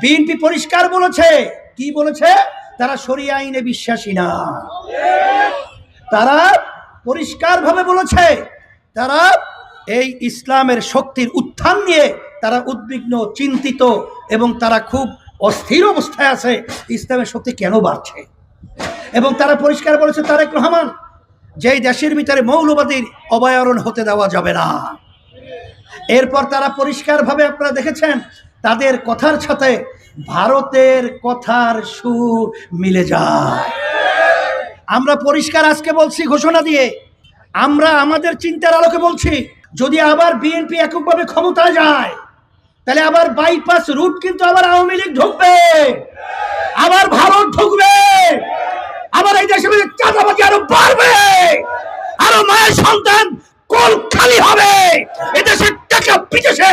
BNP পরিষ্কার বলেছে। কি বলেছে? তারা শরিয়া আইনে বিশ্বাসী না। তারা পরিষ্কারভাবে বলেছে, তারা এই ইসলামের শক্তির উত্থান নিয়ে তারা উদ্বিগ্ন, চিন্তিত এবং তারা খুব অস্থির অবস্থায় আছে। ইসলামের শক্তি কেন বাড়ছে? এবং তারা পরিষ্কার বলেছে, তারেক রহমান, যেই দেশের ভিতরে মৌলবাদীর অভয়ারণ হতে দেওয়া যাবে না। এরপর তারা পরিষ্কারভাবে আপনারা দেখেছেন তাদের কথার সাথে ভারতের কথার সুর মিলে যায়। আমরা পরিষ্কার আজকে বলছি, ঘোষণা দিয়ে আমরা আমাদের চিন্তার আলোকে বলছি, যদি আবার বিএনপি এককভাবে ক্ষমতায় যায়, তাহলে আবার বাইপাস রুট কিন্তু আবার আওয়ামী লীগ ঢুকবে। আবার ভারত ঢুকবে। আবার এই দেশে চাঁদাবাজি আরও বাড়বে। আরও মায়ের সন্তান কোল খালি হবে। এদেশে টাকা বিদেশে